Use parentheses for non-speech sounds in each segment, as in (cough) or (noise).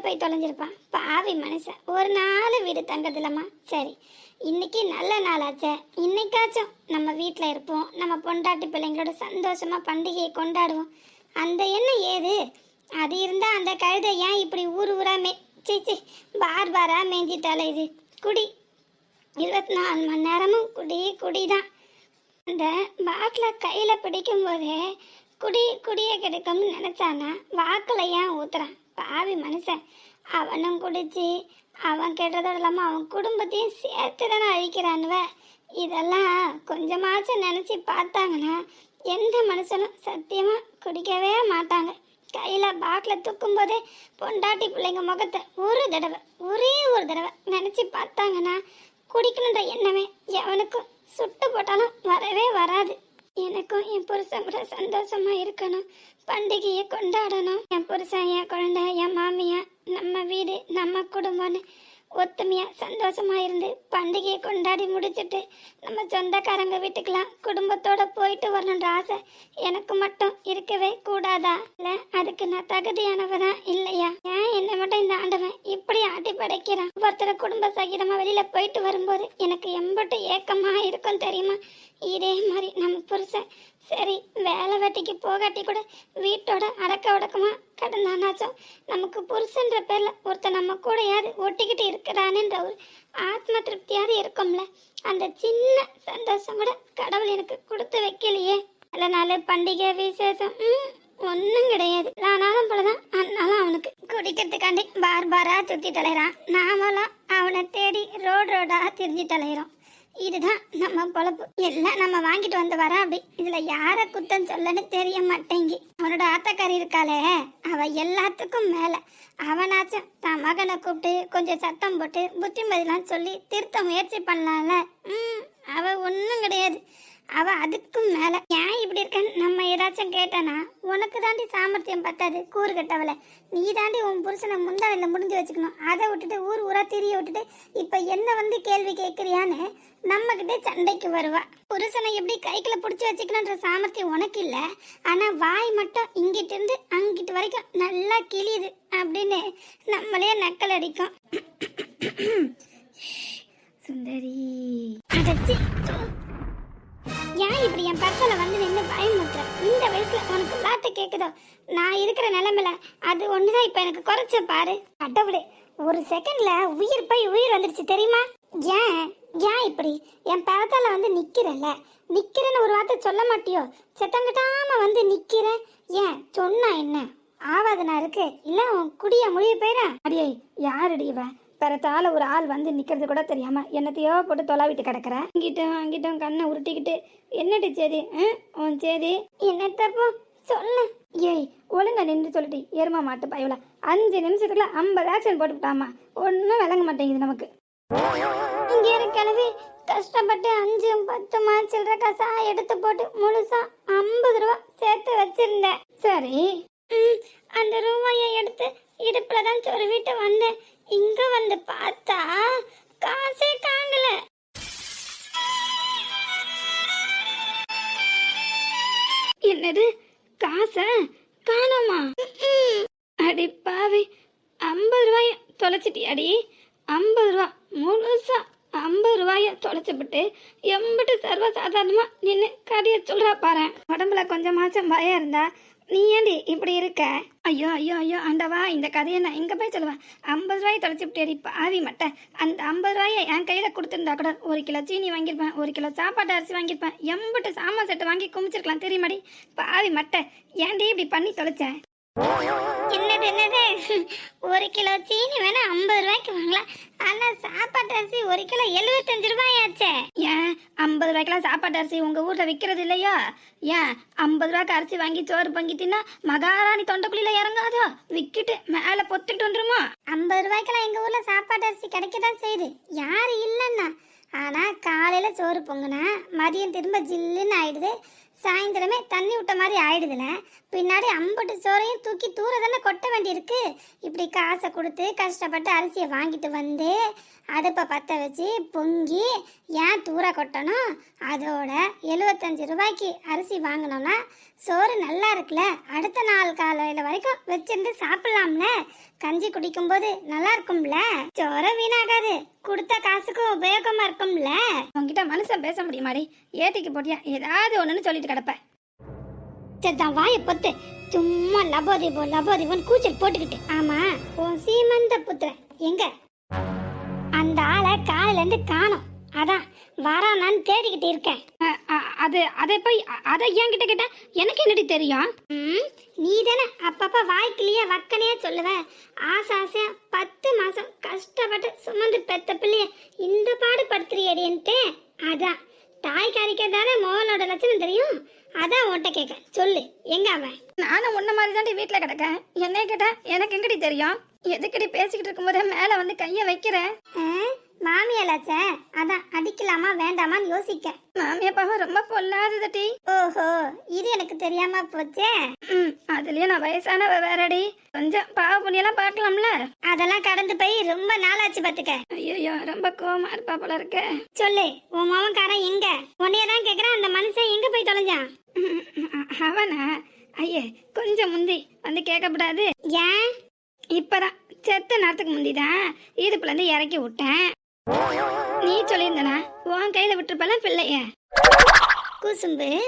போய் தொலைஞ்சிருப்பான். பாவி மனுஷன். ஒரு நாள் வீடு தங்கதில்லம்மா. சரி இன்னைக்கு நல்ல நாளாச்சே. இன்னைக்காச்சும் நம்ம வீட்டில் இருப்போம். நம்ம பொண்டாட்டி பிள்ளைங்களோட சந்தோஷமா பண்டிகையை கொண்டாடுவோம். அந்த எண்ணம் ஏது? அது இருந்தால் அந்த கழுதை ஏன் இப்படி ஊர் ஊரா மே சீச்சி பார் பாரா மேஞ்சிட்டால இது? குடி. இருபத்தி நாலு மணி நேரமும் குடி குடி தான் அந்த பாட்டில் கையில் பிடிக்கும்போது குடி குடியே கிடைக்கும்னு நினச்சானா வாக்கில் ஏன் ஊத்துறான்? பாவி மனுஷன். அவனும் குடிச்சு அவன் கெட்டதோட இல்லாமல் அவன் குடும்பத்தையும் சேர்த்து தானே அழிக்கிறானுவ. இதெல்லாம் கொஞ்சமாச்சும் நினச்சி பார்த்தாங்கன்னா எந்த மனுஷனும் சத்தியமாக குடிக்கவே மாட்டாங்க. கையில் பாட்டில் தூக்கும்போதே பொண்டாட்டி பிள்ளைங்க முகத்தை ஒரு தடவை ஒரே ஒரு தடவை நினச்சி பார்த்தாங்கன்னா குடிக்கணுன்ற எண்ணமே எவனுக்கும் சுட்டு போட்டாலும் வரவே வராது. எனக்கும் என் புருஷன் கூட சந்தோஷமா இருக்கணும். பண்டிகையை கொண்டாடணும். என் புருஷன் என் குழந்தை என் மாமியா நம்ம வீடு நம்ம குடும்பம்னு ஒத்துமையா சந்தோஷமா இருந்து பண்டிகையை கொண்டாடி முடிச்சுட்டு நம்ம சொந்தக்காரங்க வீட்டுக்கெல்லாம் குடும்பத்தோட போயிட்டு வரணுன்ற ஆசை எனக்கு மட்டும் இருக்கவே கூடாதா? இல்ல அதுக்கு நான் தகுதியானவனா இல்லையா? ஏன் என்னை மட்டும் இந்த ஆண்டவன் இப்படி ஆட்டி படைக்கிறான் ஒருத்தர குடும்ப சகிதமா வெளியில போயிட்டு வரும்போது எனக்கு எம்பட்டு ஏக்கமா இருக்கும் தெரியுமா? இதே மாதிரி நம்ம புருஷன் சரி வேலை வெட்டிக்கு போகாட்டி கூட வீட்டோட அடக்க உடக்கமா கடந்தானாச்சும் நமக்கு புருஷன்ற பேர்ல ஒருத்தன் நம்ம கூடயாவது ஒட்டிக்கிட்டு இருக்கிறானுன்ற ஒரு ஆத்ம திருப்தியாவது இருக்கும்ல. அந்த சின்ன சந்தோஷம் கூட கடவுள் எனக்கு கொடுத்து வைக்கலையே. அதனால பண்டிகை விசேஷம் ம், கிடையாது. ஆனாலும் போலதான் அதனாலும் அவனுக்கு குடிக்கிறதுக்காண்டி பார் பாரா சுத்தி தலைறான் நாமளும் அவனை தேடி ரோடு ரோடா திரிஞ்சு தலைகிறோம் இதுதான் நம்ம பொழப்பு. எல்லாம் நம்ம வாங்கிட்டு வந்து வர அப்படி. இதுல யார குத்தம் சொல்லன்னு தெரிய மாட்டேங்கி. அவனோட ஆத்தக்காரி இருக்காளே அவ எல்லாத்துக்கும் மேல. அவனாச்சும் தான் மகனை கூப்பிட்டு கொஞ்சம் சத்தம் போட்டு புத்திமதிலாம் சொல்லி திருத்த முயற்சி பண்ணலாம்ல. ம் அவ ஒன்றும் கிடையாது. அவ அதுக்கும் மேல ஏன் இப்படி இருக்கன்னு நம்ம ஏதாச்சும் கேட்டானா உனக்கு தாண்டி சாமர்த்தியம் பத்தாது கூறு கட்டவள. நீ தாண்டி உன் புருஷனை முந்தானில முடிஞ்சு வச்சுக்கணும். அதை விட்டுட்டு ஊர் ஊரா திரிய விட்டுட்டு இப்ப என்ன வந்து கேள்வி கேட்குறியான்னு நம்ம கிட்டே சண்டைக்கு வருவா. புருஷனை எப்படி கைக்குல பிடிச்சி வச்சுக்கணுன்ற சாமர்த்தியம் உனக்கு இல்ல. ஆனா வாய் மட்டும் இங்கிட்டு இருந்து அங்கிட்டு வரைக்கும் நல்லா கிளியுது அப்படின்னு நம்மளே நக்கல் அடிக்கும். (clears throat) சுந்தரி. அடைச்சி ஏன் இப்படி என் பக்கத்தில் வந்து நின்று பயமுத்துற இந்த வயசுல உனக்கு விளாட்டு கேட்குதோ நான் இருக்கிற நிலமையில அது ஒண்ணுதான். இப்ப எனக்கு குறைச்ச பாரு. கடவுளே ஒரு செகண்ட்ல உயிர் போய் உயிர் வந்துருச்சு தெரியுமா? ஏன்? ஏன் இப்படி? என் பக்கத்தில் வந்து நிக்கிறல்ல நிக்கிறேன்னு ஒரு வார்த்தை சொல்ல மாட்டியோ? செத்தங்கிட்டாம வந்து நிற்கிறேன் ஏன்? சொன்னா என்ன? ஆவாதனா இருக்கு? இல்ல உன் குடிய முடிய போயிடா அடியே யாரடி இவன்? பிறத்தால ஒரு ஆள் வந்து நிக்கிறது கூட தெரியாம என்னத்தையோ போட்டு தொலாவிட்டு கிடக்குற இங்கிட்டும் அங்கிட்டும் கண்ணை உருட்டிக்கிட்டு என்னடி சரி உன் சரி என்னத்தப்போ சொல்லு. ஏய் ஒழுங்கா நின்று சொல்லிட்டு எருமா மாட்டு பயவுல அஞ்சு நிமிஷத்துக்குள்ள ஐம்பது ஆக்ஷன் போட்டுவிட்டாமா? ஒன்றும் விளங்க மாட்டேங்குது நமக்கு. இங்க இருக்க கிளவி கஷ்டப்பட்டு அஞ்சு பத்து சில்லற காசா எடுத்து போட்டு முழுசா ஐம்பது ரூபா சேர்த்து வச்சிருந்தேன். சரி. ம், அந்த ரூபாயை எடுத்து இடுப்புல தான் சொருவிட்டு வந்தேன். இங்க வந்து பார்த்தா காசே காணல என்னது? காசை? காணோமா? அடி பாவி ஐம்பது ரூபாய தொலைச்சிட்டியாடி? ஐம்பது ரூபா முழுசா ஐம்பது ரூபாய தொலைச்சிவிட்டு எம்பிட்டு சர்வசாதாரணமா நின்று கதையை சொல்றா பாரு உடம்புல கொஞ்சமாச்சும் பயம் இருந்தா நீ ஏண்டி இப்படி இருக்க? ஐயோ ஐயோ ஐயோ ஆண்டவா இந்த கதையை நான் எங்கே போய் சொல்லுவேன். ஐம்பது ரூபாய் தொலைச்சிவிட்டேடி பாவி மட்டை. அந்த ஐம்பது ரூபாயை என் கையில் கொடுத்துருந்தா கூட ஒரு கிலோ சீனி வாங்கியிருப்பேன் ஒரு கிலோ சாப்பாட்டு அரிசி வாங்கியிருப்பேன். எம்பிட்டு சாமான் செட்டு வாங்கி குமிச்சிருக்கலாம் தெரியுமாடி? பாவி மட்டை. ஏன்டி இப்படி பண்ணி தொலைச்சேன் என்னது என்னது? ஒரு கிலோ சீனி வேணா ஐம்பது ரூபாய்க்கு வாங்கலாம். ஆனா சாப்பாட்டு அரிசி ஒரு கிலோ எழுபத்தஞ்சு ரூபாயாச்சே. ஏன்? ஐம்பது ரூபாய்க்கெல்லாம் சாப்பாட்டு அரிசி உங்க ஊர்ல விற்கிறது இல்லையா? ஏன்? ஐம்பது ரூபாய்க்கு அரிசி வாங்கி சோறு பங்கிட்டினா மகாராணி தொண்டைக்குழியில இறங்காதோ? விக்கிட்டு மேல பொத்துட்டு வந்துருமா? ஐம்பது ரூபாய்க்கெல்லாம் எங்க ஊர்ல சாப்பாட்டு அரிசி கிடைக்கதான் செய்யுது. யாரு இல்லைன்னா. ஆனா காலையில சோறு பொங்குனா மதியம் திரும்ப ஜில்லுன்னு ஆயிடுது. சாயந்தரமே தண்ணி விட்ட மாதிரி ஆயிடுதுல. பின்னாடி அம்பட்டு சோறையும் தூக்கி தூர தானே கொட்ட வேண்டியிருக்கு. இப்படி காசை கொடுத்து கஷ்டப்பட்டு அரிசியை வாங்கிட்டு வந்து அடுப்பை பற்ற வச்சு பொங்கி ஏன் தூர கொட்டணும்? அதோட எழுபத்தஞ்சு ரூபாய்க்கு அரிசி வாங்கினோன்னா சோறு நல்லா இருக்குல்ல? அடுத்த நாள் காலையில் வரைக்கும் வச்சிருந்து சாப்பிடலாம்ல? கஞ்சி குடிக்கும்போது நல்லா இருக்கும்ல? சோறு வீணாகாது. கொடுத்த காசுக்கும் உபயோகமா இருக்கும்ல? உன்கிட்ட மனுஷன் பேச முடியுமாடி ஏட்டிக்கு போட்டியா? ஏதாவது ஒண்ணுன்னு சொல்லிட்டு கிடப்ப. சரிதான் வாயை பொத்து. சும்மா லபோதிபோ லபோதிபோன்னு கூச்சல் போட்டுக்கிட்டு. ஆமா உன் சீமந்த புத்திரன். எங்க? அந்த ஆளை காலையில இருந்து காணோம். அதான் வரானான்னு தேடிக்கிட்டு இருக்கேன். அது அதை போய் அதை என்கிட்ட கேட்டா எனக்கு என்னடி தெரியும்? நீ தானே அப்பப்ப வாய்க்கிலேயே வக்கனையே சொல்லுவ. ஆசை ஆசையா பத்து மாசம் கஷ்டப்பட்டு சுமந்து பெத்த பிள்ளைய இந்த பாடு படுத்துறியடின்ட்டு? அதான் தாய் காரிக்க தானே மோகனோட லட்சணம் தெரியும்? அதான் உன்கிட்ட கேட்க சொல்லு எங்க அவன்? நானும் உன்ன மாதிரி தாண்டி வீட்டில் கிடக்கேன். என்னைய கேட்டா எனக்கு எங்கடி தெரியும்? எதுக்கடி பேசிக்கிட்டு இருக்கும்போதே மேலே வந்து கையை வைக்கிறேன் ஆ, மாமியாளாச்சே? அதான் அடிக்கலாமா வேண்டாமான்னு யோசிக்க மாமியா பாவம் ரொம்ப பொல்லாததடி ஓஹோ இது எனக்கு தெரியாம போச்சே? ம் அதுலயும் நான் வயசானவ வேறடி. கொஞ்சம் பாவ புண்ணியெல்லாம் பார்க்கலாம்ல. அதெல்லாம் கடந்து போய் ரொம்ப நாளாச்சு பாத்துக்க ஐயோ ரொம்ப கோவமா இருப்பா போல இருக்க. சொல்லு உன் மாமன்காரன் எங்க? உன்னையதான் கேக்குறான் அந்த மனுஷன் எங்க போய் தொலைஞ்சான்? அவனா? ஐயே கொஞ்சம் முந்தி. வந்து கேட்கக்கூடாது ஏன்? இப்பதான் செத்த நேரத்துக்கு முந்திதான் இடுப்புல இருந்து இறக்கி விட்டேன். நீ சொல்லியிருந்தனா? உன் கையில விட்டுருப்பல பிள்ளைய கூசும்பு.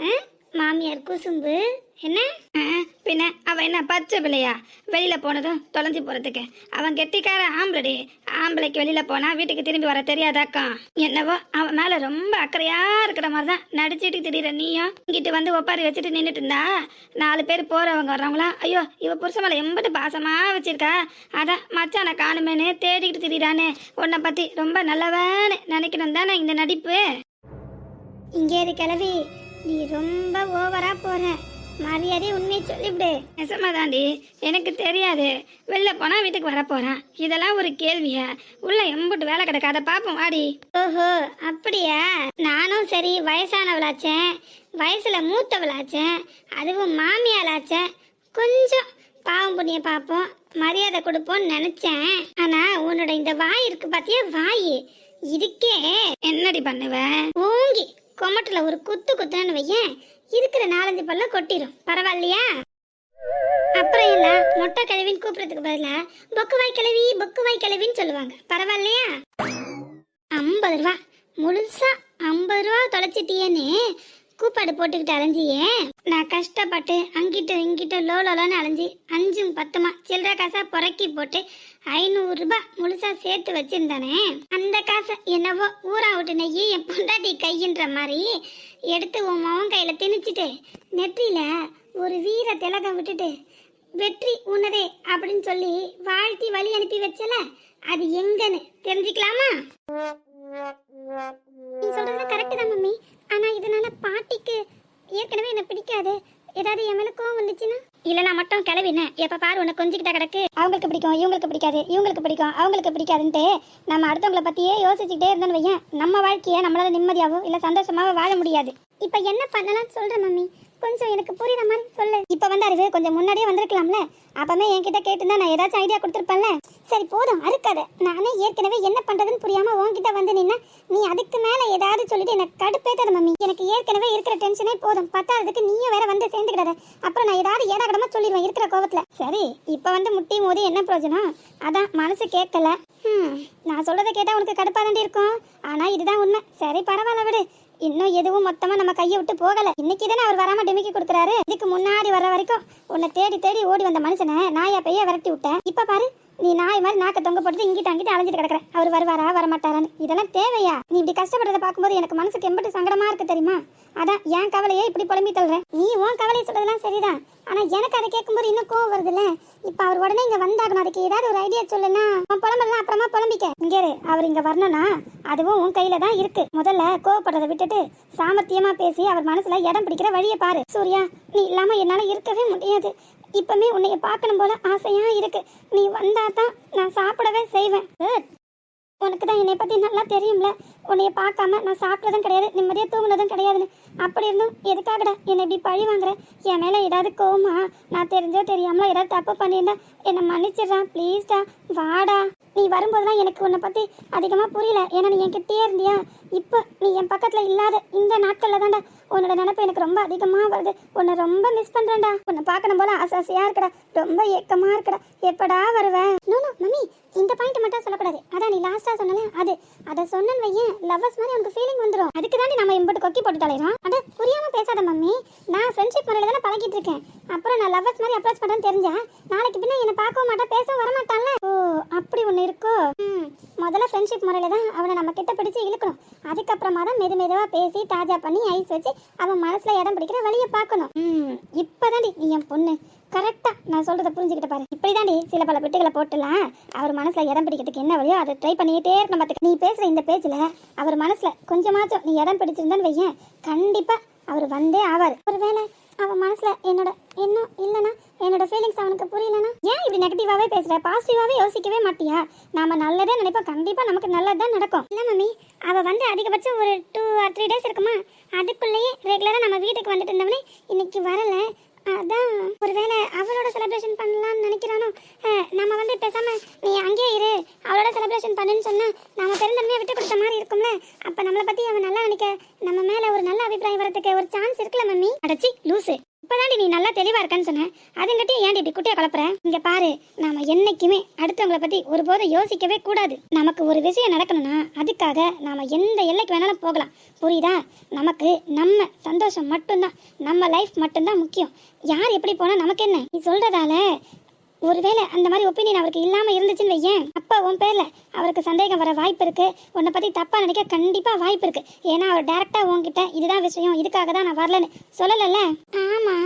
ஆ? மாமியார் கூசும்பு. என்ன? ஆ, பின்ன அவன் என்ன பச்சை பிள்ளையா? வெளியில போனதும் தொலைஞ்சு போறதுக்கு. அவன் கெட்டிக்கார ஆம்பளடி. ஆம்பளைக்கு வெளியில போனா வீட்டுக்கு திரும்பி வர தெரியாதாக்கா? என்னவோ அவன் மேல ரொம்ப அக்கறையா இருக்கிற மாதிரி தான் நடிச்சிட்டு திடீர நீயும் இங்கிட்டு வந்து ஒப்பாரி வச்சுட்டு நின்றுட்டு இருந்தா? நாலு பேர் போறவங்க வர்றவங்களாம் ஐயோ இவ புருஷ மேல எம்பிட்டு பாசமா வச்சிருக்கா? அதான் மச்சான காணுமேனு தேடிக்கிட்டு திடீரானே உன்னை பத்தி ரொம்ப நல்லவன்னு நினைக்கணும் தானே இந்த நடிப்பு? இங்கே இரு கிளவி நீ ரொம்ப ஓவரா போற. மரியாதை உண்மையை சொல்லிவிடு. நெசமாதாண்டி எனக்கு தெரியாது. வெளில போனா வீட்டுக்கு வர போறான் இதெல்லாம் ஒரு கேள்வியா. உள்ள எம்புட்டு வேலை கிடக்கு அதை பார்ப்போம் வாடி. ஓஹோ அப்படியா? நானும் சரி வயசானவளாச்சேன். வயசுல மூத்தவளாச்சேன். அதுவும் மாமியாளாச்சேன். கொஞ்சம் பாவம் புண்ணிய பார்ப்போம் மரியாதை கொடுப்போம்னு நினைச்சேன். ஆனா உன்னோட இந்த வாய் இருக்கு பாத்தியா? வாய். இதுக்கே என்னடி பண்ணுவ? ஓங்கி கொமட்டில் ஒரு குத்து குத்துனன்னு வையேன். இருக்கிற நாலஞ்சு பல்ல கொட்டிடும் பரவாயில்லையா? அப்புறம் என்ன? மொட்டை கிழவின்னு கூப்பிடறதுக்கு பதிலா பொக்குவாய் கிழவி பொக்குவாய் கிழவின்னு சொல்லுவாங்க. பரவாயில்லையா? ஐம்பது ரூபா. முழுசா ஐம்பது ரூபா தொலைச்சிட்டியேன்னு கூப்பாடு போட்டுக்கிட்டு அலைஞ்சியே. நான் கஷ்டப்பட்டு அங்கிட்ட இங்கிட்ட லோ அலைஞ்சி அஞ்சும் பத்துமா சில்லற காசா புறக்கி போட்டு ஐநூறு ரூபாய் முழுசா சேர்த்து வச்சிருந்தானே. அந்த காசை என்னவோ ஊரா விட்டு நெய்யி என் பொண்டாட்டி கையின்ற மாதிரி எடுத்து உன் மகன் கையில திணிச்சிட்டு நெற்றியில ஒரு வீர திலகம் விட்டுட்டு வெற்றி உன்னதே அப்படின்னு சொல்லி வாழ்த்தி வழி அனுப்பி வச்சல. அது எங்கன்னு தெரிஞ்சுக்கலாமா? நீ சொல்றது கரெக்ட் தான் மம்மி. ஆனா இதனால பாட்டிக்கு ஏற்கனவே என்ன பிடிக்காது. ஏதாவது என் மேல கோவம் வந்துச்சுன்னா? இல்லைனா மட்டும் கிளவினேன். எப்ப பாரு உன்னை கொஞ்சிக்கிட்ட கிடக்கு. அவங்களுக்கு பிடிக்கும் இவங்களுக்கு பிடிக்காது இவங்களுக்கு பிடிக்கும் அவங்களுக்கு பிடிக்காதுன்ட்டு நம்ம அடுத்தவங்கள பத்தியே யோசிச்சுக்கிட்டே இருந்தோம்னு வையேன். நம்ம வாழ்க்கையை நம்மளால நிம்மதியாவோ இல்ல சந்தோஷமாவோ வாழ முடியாது. இப்ப என்ன பண்ணலாம்னு சொல்றேன் மம்மி? கொஞ்சம் எனக்கு புரியுற மாதிரி சொல்லு. இப்ப வந்து அறிவு கொஞ்சம் முன்னாடியே வந்திருக்கலாம்ல? அப்பமே என்கிட்ட கேட்டுதான் நான் ஏதாச்சும் ஐடியா கொடுத்துருப்பேன்ல? சரி போதும் அறுக்காத. நானே ஏற்கனவே என்ன பண்றதுன்னு புரியாம உன்கிட்ட வந்து நின்னா ஏதாவது சொல்லிட்டு எனக்கு கடுப்பேத்தது மம்மி. எனக்கு ஏற்கனவே இருக்கிற டென்ஷனே போதும். பத்தாததுக்கு நீயும் வேற வந்து சேர்ந்துக்கிடாத. அப்புறம் நான் ஏதாவது ஏடாகடமா சொல்லிடுவேன் இருக்கிற கோவத்துல. சரி இப்ப வந்து முட்டி மோதி என்ன பிரயோஜனம்? அதான் மனசு கேட்கல. ஹம், நான் சொல்றதை கேட்டா உனக்கு கடுப்பா தாண்டி இருக்கும். ஆனா இதுதான் உண்மை. சரி பரவாயில்ல விடு. இன்னும் எதுவும் மொத்தமா நம்ம கையை விட்டு போகல. இன்னைக்கு தானே அவர் வராம டிமிக்கி கொடுக்குறாரு. இதுக்கு முன்னாடி வர வரைக்கும் உன்னை தேடி தேடி ஓடி வந்த மனுஷனை நாயா பைய விரட்டி விட்டேன். இப்ப பாரு நீ நாய் மாதிரி நாக்க தொங்க போட்டு இங்கிட்ட அங்கிட்ட அலைஞ்சிட்டு கிடக்குற. அவர் வருவாரா? வரமாட்டாரான்னு. இதெல்லாம் தேவையா? நீ இப்படி கஷ்டப்படுறத பார்க்கும்போது எனக்கு மனசுக்கு எம்பிட்டு சங்கடமா இருக்கு தெரியுமா? அதான் என் கவலையே இப்படி புலம்பி தள்ளுற. நீ உன் கவலையை சொல்றதெல்லாம் சரிதான். ஆனா எனக்கு அதை கேட்கும்போது இன்னும் கோவம் வருதுல்ல? இப்ப அவர் உடனே இங்க வந்தாகணும். அதுக்கு ஏதாவது ஒரு ஐடியா சொல்லுன்னா உன் புலம்பெல்லாம் அப்புறமா புலம்பிக்க. இங்க அவர் இங்க வரணும்னா அதுவும் உன் கையில தான் இருக்கு. முதல்ல கோவப்படுறதை விட்டுட்டு சாமர்த்தியமா பேசி அவர் மனசுல இடம் பிடிக்கிற வழியை பாரு. சூர்யா நீ இல்லாம என்னால இருக்கவே முடியாது. இப்பவுமே உன்னைய பார்க்கணும் போல ஆசையா இருக்கு. நீ வந்தா தான் நான் சாப்பிடவே செய்வேன். உனக்கு தான் என்னை பற்றி நல்லா தெரியும்ல. உன்னைய பார்க்காம நான் சாப்பிட்டதும் கிடையாது நிம்மதியாக தூங்குனதும் கிடையாதுன்னு. அப்படி இருந்தும் எதுக்காகடா என்னை இப்படி பழி வாங்குற? என் மேல ஏதாவது கோவமா? நான் தெரிஞ்சோ தெரியாமலோ ஏதாவது தப்பு பண்ணியிருந்தா என்னை மன்னிச்சிடுறான் ப்ளீஸ்டா வாடா. நீ வரும்போதெல்லாம் எனக்கு உன்னை பற்றி அதிகமாக புரியல. ஏன்னா நீ என்கிட்டயே இருந்தியா? இப்போ நீ என் பக்கத்தில் இல்லாத இந்த நாட்களில் தான்டா உன்னோட நினப்பு எனக்கு ரொம்ப அதிகமாக வருது. உன்னை ரொம்ப மிஸ் பண்ணுறேன்டா உன்னை பார்க்கணும் போல ஆசை ஆசையாக இருக்கடா. ரொம்ப ஏக்கமாக இருக்கடா. எப்படா வருவேன் நோ மம்மி இந்த பாயிண்ட் மட்டும் சொல்லக்கூடாது. அதான் நீ லாஸ்ட்டாக சொன்னல அது. அதை சொன்னேன்னு வையேன் லவ்வர்ஸ் மாதிரி உனக்கு ஃபீலிங் வந்துடும் அதுக்கு தாண்டி நம்ம இம்பட்டு கொக்கி போட்டு தலைறோம் அட புரியாமல் பேசாத மம்மி நான் ஃப்ரெண்ட்ஷிப் முறையில் தானே பழகிட்டு இருக்கேன். அப்புறம் நான் லவ்வர்ஸ் மாதிரி அப்ரோச் பண்ணுறேன்னு தெரிஞ்சா நாளைக்கு பின்ன என்னை பார்க்கவும் மாட்டா பேசவும் வரமாட்டான்ல. ஓ அப்படி ஒன்று இருக்கோ? ம் முதல்ல ஃப்ரெண்ட்ஷிப் முறையில் தான் அவனை நம்ம கிட்ட பிடிச்சு இழுக்கணும். அதுக்கப்புறமா தான் மெது மெதுவாக பேசி தாஜா பண்ணி ஐஸ் வச்சு அவன் மனசில் இடம் பிடிக்கிற வழியை பார்க்கணும். ம் இப்போதாண்டி நீ என் பொண்ணு. கரெக்டாக நான் சொல்கிறத புரிஞ்சுக்கிட்டு பாரு. இப்படி தாண்டி சில பல பிட்டுகளை போட்டுலாம். அவர் மனசில் இடம் பிடிக்கிறதுக்கு என்ன வழியோ அதை ட்ரை பண்ணிக்கிட்டே இருக்கணும் பார்த்துக்க நீ பேசுகிற இந்த பேஜில் அவர் மனசில் கொஞ்சமாச்சும் நீ இடம் பிடிச்சிருந்தான்னு வையேன். கண்டிப்பாக அவர் வந்தே ஆவார். ஒருவேளை அவன் மனசுல என்னோட இன்னும் இல்லைனா என்னோட ஃபீலிங்ஸ் அவனுக்கு புரியலனா ஏன் இப்படி நெகட்டிவாகவே பேசுகிற பாசிட்டிவாகவே யோசிக்கவே மாட்டியா? நாம நல்லதே நினைப்போம். கண்டிப்பாக நமக்கு நல்லது தான் நடக்கும். இல்லை மம்மி அவள் வந்து அதிகபட்சம் ஒரு டூ ஆர் த்ரீ டேஸ் இருக்குமா? அதுக்குள்ளேயே ரெகுலராக நம்ம வீட்டுக்கு வந்துட்டு இருந்தவனே இன்னைக்கு வரலை. அதான். ஒருவேளை அவளோட செலிப்ரேஷன் பண்ணலாம்னு நினைக்கிறானோ? நம்ம வந்து பேசாம நீ அங்கேயே இரு. அவளோட செலிப்ரேஷன் பண்ணுன்னு சொன்னா நாம பெருந்தன்மையா விட்டு கொடுத்த மாதிரி இருக்கும்ல? அப்ப நம்மளை பத்தி அவன் நல்லா நினைக்க நம்ம மேல ஒரு நல்ல அபிப்பிராயம் வரதுக்கு ஒரு சான்ஸ் இருக்குல்ல மம்மி? அடச்சி லூசு. இப்பதாண்டி நீ நல்லா தெளிவா இருக்கன்னு சொன்னேன் அதுங்கிட்டே ஏன்டி இப்படி குட்டியா கலப்புற? இங்க பாரு நாம என்னைக்குமே அடுத்தவங்கள பத்தி ஒருபோதும் யோசிக்கவே கூடாது. நமக்கு ஒரு விஷயம் நடக்கணும்னா அதுக்காக நாம எந்த எல்லைக்கு வேணாலும் போகலாம். புரியுதா? நமக்கு நம்ம சந்தோஷம் மட்டும்தான். நம்ம லைஃப் மட்டும்தான் முக்கியம். யார் எப்படி போனா நமக்கு என்ன? நீ சொல்றதால ஒருவேளை அந்த மாதிரி ஒப்பீனியன் அவருக்கு இல்லாம இருந்துச்சுன்னு வையேன். அப்போ உன் பேர்ல அவருக்கு சந்தேகம் வர வாய்ப்பு இருக்கு. உன்னை பத்தி தப்பா நினைக்க கண்டிப்பா வாய்ப்பு இருக்கு. ஏன்னா அவர் டைரக்டா உன்கிட்ட இதுதான் விஷயம் இதுக்காக தான் நான் வரலன்னு சொல்லலல்ல? ஆமா.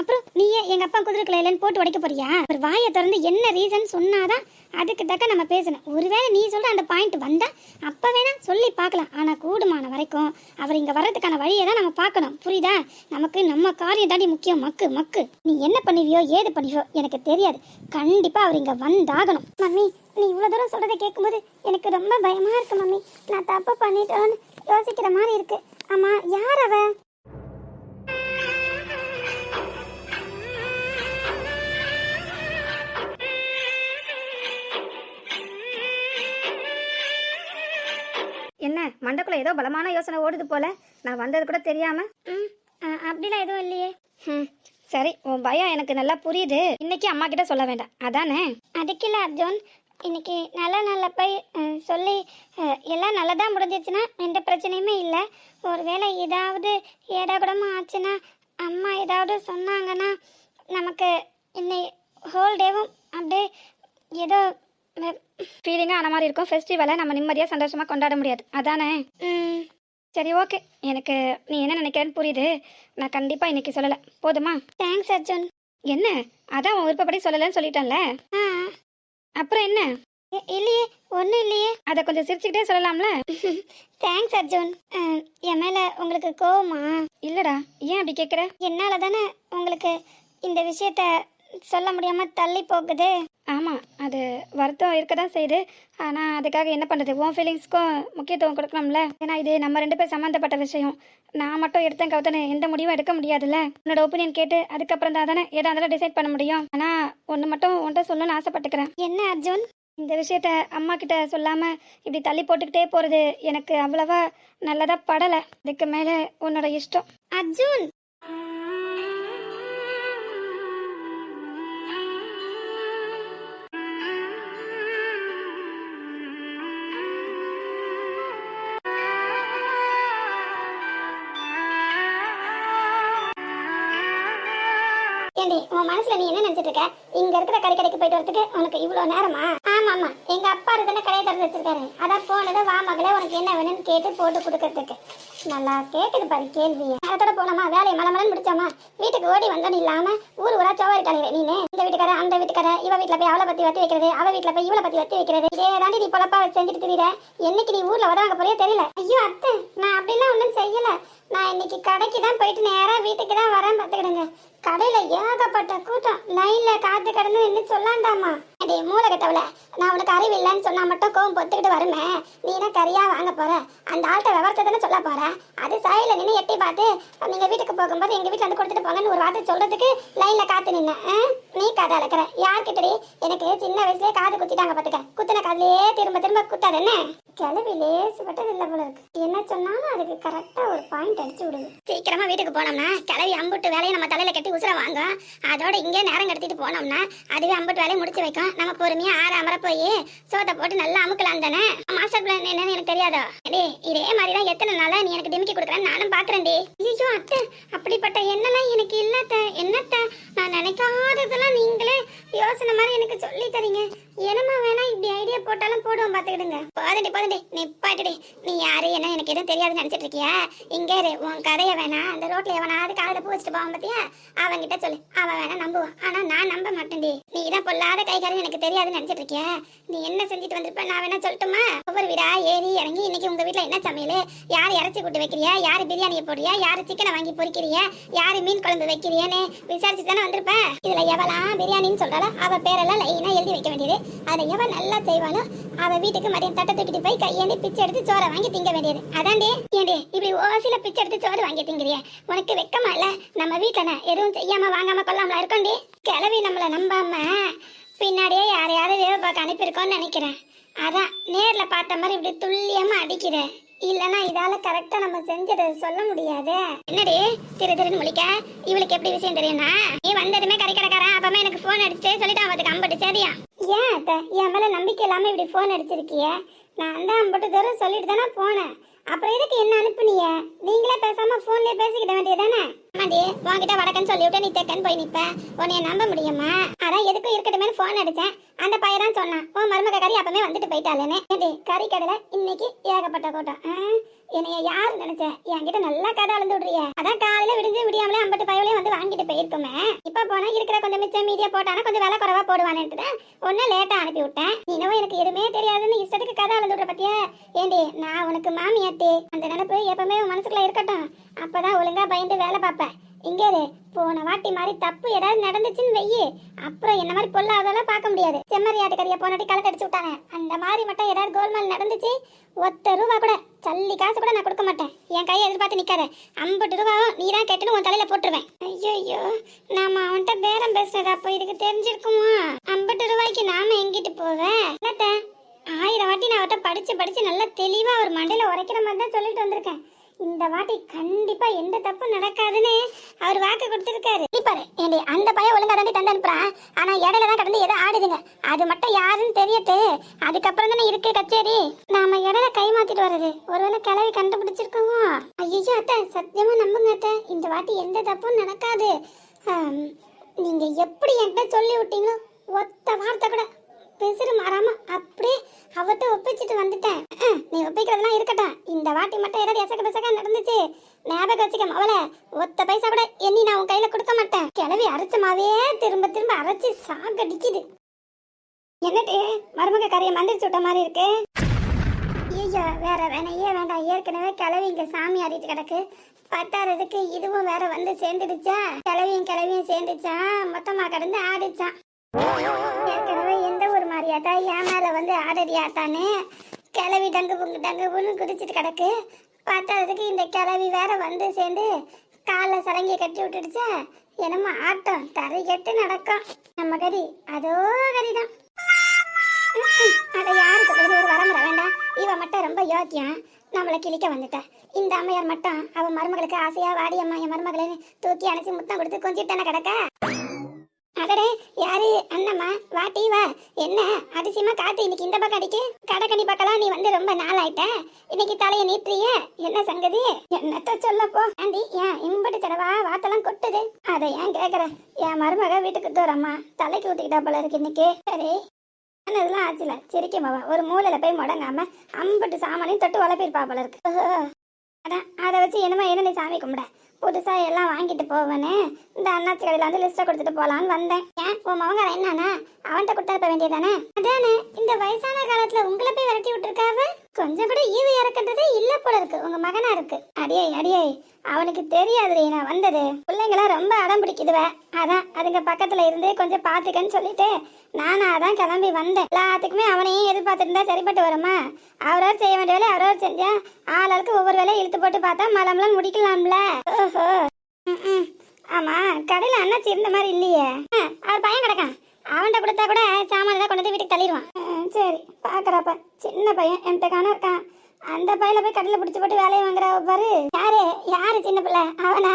அப்புறம் நீயே எங்க அப்பா குதிரைக்குள்ள இல்லைன்னு போட்டு உடைக்க போறியா? ஒரு வாயை திறந்து என்ன ரீசன் சொன்னாதான் அதுக்கு தக்க நம்ம பேசணும். ஒருவேளை நீ சொல்ற அந்த பாயிண்ட் வந்தா அப்ப வேணா சொல்லி பார்க்கலாம். ஆனா கூடுமான வரைக்கும் அவர் இங்க வர்றதுக்கான வழியை தான் நம்ம பார்க்கணும். புரியுதா? நமக்கு நம்ம காரியம் தாண்டி முக்கியம். மக்கு மக்கு. நீ என்ன பண்ணுவியோ ஏது பண்ணுவியோ எனக்கு தெரியாது. கண்டிப்பா அவர் இங்க வந்தாகணும். மம்மி நீ இவ்வளவு தூரம் சொல்றதை கேட்கும்போது எனக்கு ரொம்ப பயமா இருக்கு மம்மி. நான் தப்பு பண்ணிட்டோன்னு யோசிக்கிற மாதிரி இருக்கு. ஆமா யார் அவன் மண்டக்குள்ள ஏதோ பலமான யோசனை ஓடுது போல. நான் வந்தது கூட தெரியாம. ம் அப்படிலாம் எதுவும் இல்லையே. ம் சரி உன் பயம் எனக்கு நல்லா புரியுது. இன்னைக்கு அம்மா கிட்ட சொல்ல வேண்டாம். அதானே? அதுக்கில்ல அர்ஜுன். இன்னைக்கு நல்ல நல்ல போய் சொல்லி எல்லாம் நல்லதாக முடிஞ்சிச்சுன்னா எந்த பிரச்சனையுமே இல்லை. ஒருவேளை ஏதாவது ஏடாகுடமாக ஆச்சுன்னா அம்மா ஏதாவது சொன்னாங்கன்னா நமக்கு இன்னை ஹோல் டேவும் அப்படியே ஏதோ ஃபீலிங்காக ஆன மாதிரி இருக்கும். ஃபெஸ்டிவலை நம்ம நிம்மதியாக சந்தோஷமாக கொண்டாட முடியாது. அதானே? சரி ஓகே எனக்கு நீ என்ன நினைக்கிறேன்னு புரியுது. நான் கண்டிப்பாக இன்னைக்கு சொல்லலை. போதுமா? தேங்க்ஸ் அர்ஜுன். என்ன? அதான் உன் விருப்பப்படி சொல்லலைன்னு சொல்லிட்டேன்ல. அப்புறம் என்ன? இல்லையே. ஒன்றும் இல்லையே. அதை கொஞ்சம் சிரிச்சுக்கிட்டே சொல்லலாம்ல? (laughs) தேங்க்ஸ் அர்ஜுன். என் மேலே உங்களுக்கு கோவமா? இல்லடா. ஏன் அப்படி கேட்குற என்னால் தானே உங்களுக்கு இந்த விஷயத்த சொல்ல முடியாமல் தள்ளி போகுது? ஆமாம் அது வருத்தம் இருக்க தான் செய்யுது. ஆனால் அதுக்காக என்ன பண்ணுறது உன் ஃபீலிங்ஸ்க்கும் முக்கியத்துவம் கொடுக்கணும்ல? ஏன்னா இது நம்ம ரெண்டு பேர் சம்மந்தப்பட்ட விஷயம். நான் மட்டும் எடுத்தேன் கவுத்தனு எந்த முடிவும் எடுக்க முடியாதுல்ல? உன்னோட ஒப்பீனியன் கேட்டு அதுக்கப்புறம் தான் தானே எதா இருந்தாலும் டிசைட் பண்ண முடியும். ஆனால் ஒன்று மட்டும் உன்கிட்ட சொல்லணும்னு ஆசைப்பட்டுக்கிறேன். என்ன அர்ஜுன்? இந்த விஷயத்த அம்மா கிட்ட சொல்லாம இப்படி தள்ளி போட்டுக்கிட்டே போறது எனக்கு அவ்வளவா நல்லதா படல. இதுக்கு மேல உன்னோட இஷ்டம். அர்ஜுன் உன் மனசுல நீ என்ன நினைச்சிட்டு இருக்க? இங்க இருக்கிற கடை கடைக்கு போயிட்டு வரதுக்கு உனக்கு இவ்வளவு நேரமா? ஆமா ஆமா எங்க அப்பா இருக்கிற கடையை திறந்து வச்சிருக்காரு. அதான் போனது வா மகளே உனக்கு என்ன வேணும்னு கேட்டு போட்டு கொடுக்கறதுக்கு. நல்லா கேட்குது பாரு கேள்வி நேரத்தோட போனோமா வேலையை மலமலன்னு முடிச்சோமா? வீட்டுக்கு ஓடி வந்தோன்னு இல்லாம ஊர் ஊரா சோவாரி தலைவர் நீனு. இந்த வீட்டுக்கார அந்த வீட்டுக்கார இவ வீட்டுல போய் அவளை பத்தி வத்தி வைக்கிறது அவ வீட்டுல போய் இவளை பத்தி வத்தி வைக்கிறது. இதே தாண்டி நீ பொழப்பா வச்சு செஞ்சுட்டு திரியிற. என்னைக்கு நீ ஊர்ல உதவாங்க போறியோ தெரியல. ஐயோ அத்தை நான் அப்படிலாம் ஒன்றும் செய்யல. நான் இன்னைக்கு கடைக்கு தான் போயிட்டு நேரா வீட்டுக்கு தான் வரேன் பார்த்துக்கிடுங்க. கடையில ஏகப்பட்ட கூட்டம். லைன்ல காத்து கிடந்து நின்று சொல்லாண்டாமா? அடே மூளைகட்டவள நான் உனக்கு அறிவு இல்லைன்னு சொன்னா மட்டும் கோவம் பொத்துக்கிட்டு வருமே. நீ என்ன கறியா வாங்க போற? அந்த ஆள்கிட்ட விவரத்தை தானே சொல்ல போற? அது சாயில நின்று எட்டி பார்த்து நீங்க வீட்டுக்கு போகும்போது எங்க வீட்டுல வந்து கொடுத்துட்டு போங்கன்னு ஒரு வார்த்தை சொல்றதுக்கு லைன்ல காத்து நின்ன. ஆ? நீ கதை அளக்குற யார்கிட்டடி? எனக்கு சின்ன வயசுலயே காது குத்திட்டாங்க பாத்துக்க. குத்தின காதுலயே திரும்ப திரும்ப குத்தாது என்ன? கிளவி லேசுப்பட்டது இல்லை போல இருக்கு. என்ன சொன்னாலும் அதுக்கு கரெக்டா ஒரு பாயிண்ட் அடிச்சு விடுது. சீக்கிரமா வீட்டுக்கு போனோம்னா கிளவி அம்புட்டு வேலையை நம்ம தலையில கட்டி உசுர வாங்க. அதோட இங்கே நேரம் கடத்திட்டு போனோம்னா அதுவே அம்புட்டு வேலையை முடிச்சு வைக்கும். நம்ம பொறுமையா ஆற அமர போய் சோத்தை போட்டு நல்லா அமுக்கலாம் தானே? மாஸ்டர் பிளான் என்னன்னு எனக்கு தெரியாதா? டே இதே மாதிரி தான் எத்தனை நாளா நீ எனக்கு டிமிக்கி கொடுக்குறேன்னு நானும் பாக்குறேன்டி. ஐயோ அத்தை அப்படிப்பட்ட எண்ணெல்லாம் எனக்கு இல்லத்த. என்னத்த? நான் நினைக்காததெல்லாம் நீங்களே யோசனை மாதிரி எனக்கு சொல்லி தரீங்க. என்னமா வேணா இப்படி ஐடியா போட்டாலும் போடுவோம் பாத்துக்கிடுங்க. போதண்டி போதண்டி நிப்பாட்டுடி நீ யாரு என்ன எனக்கு எதுவும் தெரியாதுன்னு நினைச்சிட்டு இருக்கியா? இங்க இரு உன் கதைய வேணா அந்த ரோட்ல எவனாவது காதுல பூ வச்சுட்டு போவான் பாத்தியா? அவன்கிட்ட சொல்லு அவன் வேணா நம்புவான். ஆனா நான் நம்ப மாட்டேன்டி. நீ தான் பொல்லாத கைகாரன் எனக்கு தெரியாதுன்னு நினைச்சிட்டு இருக்கியா? நீ என்ன செஞ்சுட்டு வந்திருப்ப நான் வேணா சொல்லட்டுமா? ஒவ்வொரு வீடா ஏறி இறங்கி இன்னைக்கு உங்க வீட்ல என்ன சமையல்? யார் இறச்சி கூட்டு வைக்கிறியா? யார் பிரியாணியை போடுறியா? யார் சிக்கனை வாங்கி பொறிக்கிறியா? யார் மீன் குழம்பு வைக்கிறியான்னு விசாரிச்சு தானே வந்திருப்ப? இதுல எவளா பிரியாணின்னு சொல்றாளோ அவ பேரெல்லாம் லைனா எழுதி வைக்க வேண்டியது. அதை எவன் நல்லா செய்வானோ அவ வீட்டுக்கு மதியம் தட்டை தூக்கிட்டு போய் கையேந்தி பிச்சை எடுத்து சோறை வாங்கி திங்க வேண்டியது. அதாண்டே ஏண்டே இப்படி ஓசில பிச்சை எடுத்து சோறு வாங்கி திங்கிறிய? உனக்கு வெக்கமா இல்ல? நம்ம வீட்டுல எதுவும் செய்யாம வாங்காம கொள்ளாமல இருக்கோண்டி? கிளவி நம்மள நம்பாம பின்னாடியே யாரையாவது வேலை பார்க்க அனுப்பியிருக்கோம்னு நினைக்கிறேன். அதான் நேர்ல பார்த்த மாதிரி இப்படி துல்லியமா அடிக்கிற. இல்லனா இதால கரெக்டா நம்ம செஞ்சதை சொல்ல முடியாது. என்னடி? திரு திருன்னு முழிக்க? இவளுக்கு எப்படி விஷயம் தெரியும்னா நீ வந்ததுமே கறி கடைக்காரன் அப்பமே எனக்கு போன் அடிச்சுட்டு சொல்லிட்டு அவனுக்கு அம்பட்டு சரியா? ஏன் அத்தை? என் மேல நம்பிக்கை இல்லாமல் இப்படி ஃபோன் அடிச்சிருக்கிய? நான் தான் அம்பட்டு தூரம் சொல்லிட்டு தானே போனேன். அப்புறம் எதுக்கு என்ன அனுப்புனிய? நீங்களே பேசாம ஃபோன்லேயே பேசிக்கிட வேண்டியதானே ஆமாடி உன்கிட்ட வடக்கன்னு சொல்லிவிட்டு நீ தெக்கன்னு போய் நிப்ப. உன்னைய நம்ப முடியுமா? அதான் எதுக்கும் இருக்கட்டுமே ஃபோன் அடிச்சேன். அந்த பையன் தான் சொன்னான். உன் மருமக கறி அப்பவே வந்துட்டு போயிட்டாலேன்னு கறி கடையில இன்னைக்கு ஏகப்பட்ட கூட்டம். என்னைய யாரு நினைச்ச? என்கிட்ட நல்லா கடை அளந்து விடுறிய. அதான் காலையில விடிஞ்சு விடியாமலே ஐம்பட்டு பயவுலயே வந்து வாங்கிட்டு போயிருக்குமே. இப்ப போனா இருக்கிற கொஞ்சம் மிச்சம் மீதியா போட்டானா கொஞ்சம் விலை குறைவா போடுவான்ட்டு தான் ஒன்னும் லேட்டா அனுப்பி விட்டேன். நீனவும் எனக்கு எதுவுமே தெரியாதுன்னு இஷ்டத்துக்கு கதை அளந்து விடுற பத்தியா. ஏண்டி நான் உனக்கு மாமியாட்டி அந்த நினைப்பு எப்பவுமே உன் மனசுக்குள்ள இருக்கட்டும். அப்பதான் ஒழுங்கா பயந்து வேலை பார்ப்பேன். இங்கே போன வாட்டி மாதிரி தப்பு ஏதாவது நடந்துச்சுன்னு வெயி. அப்புறம் என்ன மாதிரி பொல்லாதெல்லாம் பார்க்க முடியாது. செம்மறி ஆட்டுக்கறியை போனாட்டி களைக்கடிச்சு விட்டாங்க. அந்த மாதிரி மட்டும் ஏதாவது கோல்மால் நடந்துச்சு ஒத்த ரூபா கூட. சல்லி காசு கூட நான் கொடுக்க மாட்டேன். என் கையை எதிர்பார்த்து நிற்காத ஐம்பது ரூபாவும் நீ தான் கேட்டுன்னு உன் தலையில போட்டுருவேன். ஐயோ நாம அவன்கிட்ட பேரம் பேசுறது அப்போ இதுக்கு தெரிஞ்சிருக்குமா? ஐம்பது ரூபாய்க்கு நாம எங்கிட்டு போவேன்? என்னத்த? ஆயிரம் வாட்டி நான் அவர்கிட்ட படிச்சு படிச்சு நல்லா தெளிவா ஒரு மண்டையில உரைக்கிற மாதிரி தான் சொல்லிட்டு வந்திருக்கேன். இந்த வாட்டி கண்டிப்பா எந்த தப்பும் நடக்காதுன்னு அவர் வாக்கு கொடுத்துருக்காரு. பாரு ஏண்டி அந்த பையன் ஒழுங்கா தாண்டி தந்து அனுப்புறான். ஆனா இடையில தான் கடந்து ஏதோ ஆடுதுங்க. அது மட்டும் யாருன்னு தெரியட்டு அதுக்கப்புறம் தானே இருக்கு கச்சேரி. நாம இடையில கை மாத்திட்டு வர்றது. ஒருவேளை கிளவி கண்டுபிடிச்சிருக்கோமோ? ஐயோ அத்தை சத்தியமா நம்புங்க அத்தை. இந்த வாட்டி எந்த தப்பும் நடக்காது. நீங்க எப்படி என்கிட்ட சொல்லி விட்டீங்களோ ஒத்த வார்த்தை கூட பெசுறு மாறாம அப்படியே அவட்ட ஒப்பிச்சிட்டு வந்துட்டேன். நீ ஒப்பிக்கிறதுலாம் இருக்கட்டும். இந்த வாட்டி மட்டும் ஏதாவது எசக்க பெசக்க நடந்துச்சு. ஞாபகம் வச்சுக்க அவளை ஒத்த பைசா கூட எண்ணி நான் உன் கையில கொடுக்க மாட்டேன். கிளவி அரைச்சமாவே திரும்ப திரும்ப அரைச்சு சாகடிக்குது என்னட்டு மருமக கரையை மந்திரிச்சு விட்ட மாதிரி இருக்கு. ஐயோ வேற வேணையே வேண்டாம். ஏற்கனவே கிளவி இங்க சாமி ஆடிட்டு கிடக்கு. பத்தாததுக்கு இதுவும் வேற வந்து சேர்ந்துடுச்சா? கிளவியும் கிளவியும் சேர்ந்துச்சா மொத்தமா கடந்து ஆடிச்சான் ஏற்கனவே எந்த ஒரு என் மேலே வந்து ஆடடியாட்டானே கிளவி டங்கு புங்கு டங்கு புன்னு குதிச்சிட்டு கிடக்கு. பத்தாததுக்கு இந்த கிளவி வேற வந்து சேர்ந்து காலை சலங்கியை கட்டி விட்டுடுச்சா. என்னமோ ஆட்டம் தரை கெட்டு நடக்கும். நம்ம கதி அதோ கதிதான் அதை யாருக்கு சொல்றது ஒரு வரமுறை வேண்டாம். இவ மட்டும் ரொம்ப யோக்கியம். நம்மளை கிழிக்க வந்துட்டேன் இந்த அம்மையார் மட்டும் அவன் மருமகளுக்கு ஆசையா வாடி அம்மா என் மருமகளை தூக்கி அணைச்சு முத்தம் கொடுத்து கொஞ்சிட்டு தானே கிடக்க? அடடே யாரு? அண்ணம்மா வாட்டி வா. என்ன அதிசயமா காத்து இன்னைக்கு இந்த பக்கம் அடிக்கு? கடக்கணி பக்கலாம் நீ வந்து ரொம்ப நாள் ஆயிட்ட இன்னைக்கு தலைய நீட்டுறிய? என்ன சங்கதி? என்னத்த சொல்லப்போ? ஆண்டி ஏன் இம்படி தடவா வாத்தெல்லாம் கொட்டுது? அதை ஏன் கேக்குற? என் மருமக வீட்டுக்கு தூரம்மா. தலைக்கு ஊத்திக்கிட்டா போல இருக்கு இன்னைக்கு. சரி. இதெல்லாம் ஆச்சுல சிரிக்க மாவா. ஒரு மூலையில போய் முடங்காம அம்பட்டு சாமானையும் தொட்டு வளர்ப்பிருப்பா போல இருக்கு. அதான் அதை வச்சு என்னமா என்ன நீ சாமி கும்பிட? புதுசா எல்லாம் வாங்கிட்டு போவேனே. இந்த அண்ணாச்சி கடையில வந்து லிஸ்ட்டை கொடுத்துட்டு போலான்னு வந்தேன். ஏன்? உன் மகன் என்னன்னா அவன்கிட்ட கொடுத்தா வேண்டியதானே அதானே இந்த வயசான காலத்துல உங்களை போய் விரட்டி விட்டுருக்காவ? கொஞ்சம் கூட ஈவு இறக்குன்றதே இல்ல போல இருக்கு. உங்க மகனா இருக்கு. அடியே அடியே அவனுக்கு தெரியாது நான் வந்தது. பிள்ளைங்களாம் ரொம்ப அடம் பிடிக்குதுவ. அதான் அதுங்க பக்கத்துல இருந்து கொஞ்சம் பாத்துக்கன்னு சொல்லிட்டு நானும் அதான் கிளம்பி வந்தேன். எல்லாத்துக்குமே அவனையும் எதிர்பார்த்துட்டு இருந்தா சரிப்பட்டு வருமா? அவரவர் செய்ய வேண்டிய வேலையை அவரவர் செஞ்சா ஆளாளுக்கு ஒவ்வொரு வேலையை இழுத்து போட்டு பார்த்தா மலம்லாம் முடிக்கலாம்ல. ஓஹோ. ம் ஆமா கடையில அண்ணாச்சி இருந்த மாதிரி இல்லையே. அவர் பையன் கிடக்கான். அவன்கிட்ட கொடுத்தா கூட சாமான கொண்டு வந்து வீட்டுக்கு தள்ளிடுவான். சரி பாக்குறப்ப சின்ன பையன் என்கிட்ட காண இருக்கான். அந்த பையில போய் கடையில பிடிச்சு போட்டு வேலையை வாங்குறா பாரு. யாரு? யாரு சின்ன பிள்ளை? அவனா?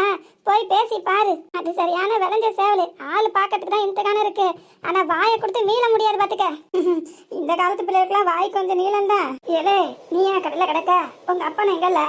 போய் பேசி பாரு. அது சரியான விளைஞ்ச சேவலு. ஆளு பாக்கிறதுக்கு தான் காணம் இருக்கு. ஆனா வாயை கொடுத்து மீள முடியாது பாத்துக்க. (laughs) இந்த காலத்து பிள்ளைகளுக்குலாம் வாய் கொஞ்சம் நீளம் தான் ஏலே நீ ஏன் கடையில கிடக்க? உங்க அப்பா எங்கல்ல